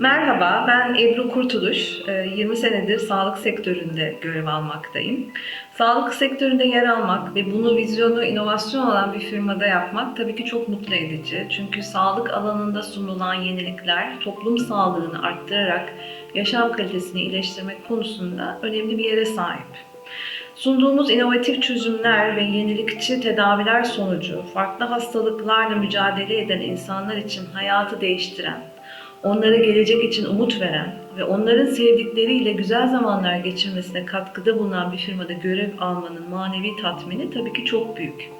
Ben Ebru Kurtuluş. Ee, 20 senedir sağlık sektöründe görev almaktayım. Sağlık sektöründe yer almak ve bunu vizyonu, inovasyon olan bir firmada yapmak tabii ki çok mutlu edici. Çünkü sağlık alanında sunulan yenilikler toplum sağlığını arttırarak yaşam kalitesini iyileştirmek konusunda önemli bir yere sahip. Sunduğumuz inovatif çözümler ve yenilikçi tedaviler sonucu farklı hastalıklarla mücadele eden insanlar için hayatı değiştiren, onlara gelecek için umut veren ve onların sevdikleriyle güzel zamanlar geçirmesine katkıda bulunan bir firmada görev almanın manevi tatmini tabii ki çok büyük.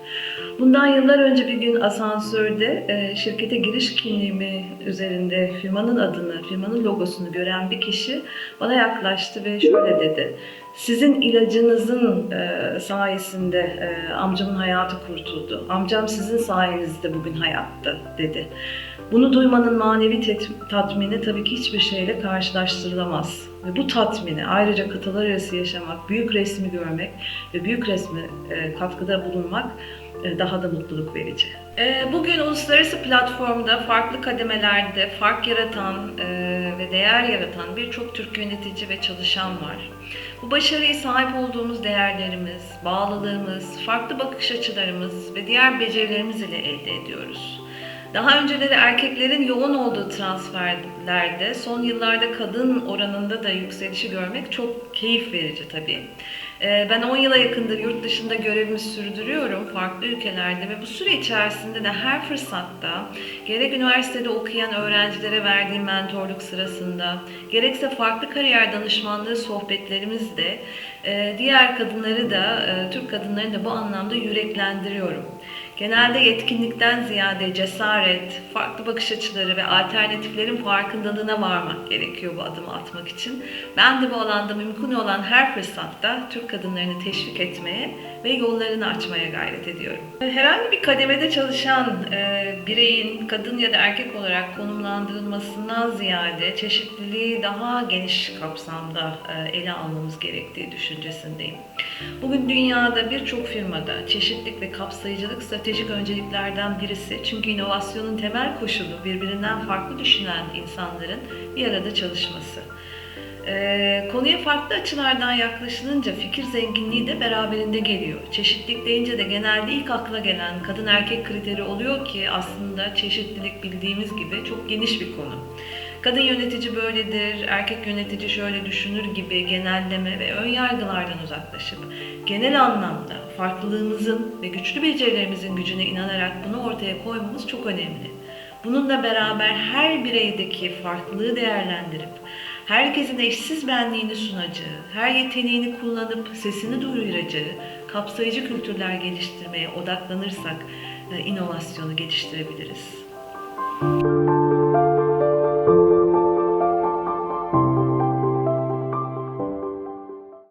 Bundan yıllar önce bir gün asansörde e, şirkete giriş kimliğimi üzerinde firmanın adını, firmanın logosunu gören bir kişi bana yaklaştı ve şöyle dedi. Sizin ilacınızın e, sayesinde e, amcamın hayatı kurtuldu. Amcam sizin sayenizde bugün hayatta dedi. Bunu duymanın manevi tatmini tabii ki hiçbir şeyle karşılaştırılamaz. Ve bu tatmini ayrıca kıtalar arası yaşamak, büyük resmi görmek ve büyük resme e, katkıda bulunmak e, daha da mutluluk verici. E, Bugün uluslararası platformda farklı kademelerde fark yaratan e, ve değer yaratan birçok Türk yönetici ve çalışan var. Bu başarıyı sahip olduğumuz değerlerimiz, bağlılığımız, farklı bakış açılarımız ve diğer becerilerimiz ile elde ediyoruz. Daha önceleri erkeklerin yoğun olduğu transferlerde son yıllarda kadın oranında da yükselişi görmek çok keyif verici tabii. Ee, Ben 10 yıla yakındır yurt dışında görevimi sürdürüyorum farklı ülkelerde ve bu süre içerisinde de her fırsatta gerek üniversitede okuyan öğrencilere verdiğim mentorluk sırasında gerekse farklı kariyer danışmanlığı sohbetlerimizde e, diğer kadınları da e, Türk kadınlarını da bu anlamda yüreklendiriyorum. Genelde yetkinlikten ziyade cesaret, farklı bakış açıları ve alternatiflerin farkındalığına varmak gerekiyor bu adımı atmak için. Ben de bu alanda mümkün olan her fırsatta Türk kadınlarını teşvik etmeye ve yollarını açmaya gayret ediyorum. Herhangi bir kademede çalışan e, bireyin kadın ya da erkek olarak konumlandırılmasından ziyade çeşitliliği daha geniş kapsamda e, ele almamız gerektiği düşüncesindeyim. Bugün dünyada birçok firmada çeşitlilik ve kapsayıcılık stratejik önceliklerden birisi. Çünkü inovasyonun temel koşulu birbirinden farklı düşünen insanların bir arada çalışması. Ee, konuya farklı açılardan yaklaşılınca fikir zenginliği de beraberinde geliyor. Çeşitlilik deyince de genelde ilk akla gelen kadın erkek kriteri oluyor ki aslında çeşitlilik bildiğimiz gibi çok geniş bir konu. Kadın yönetici böyledir, erkek yönetici şöyle düşünür gibi genelleme ve ön yargılardan uzaklaşıp genel anlamda farklılığımızın ve güçlü becerilerimizin gücüne inanarak bunu ortaya koymamız çok önemli. Bununla beraber her bireydeki farklılığı değerlendirip herkesin eşsiz benliğini sunacağı, her yeteneğini kullanıp sesini duyuracağı kapsayıcı kültürler geliştirmeye odaklanırsak e, inovasyonu geliştirebiliriz.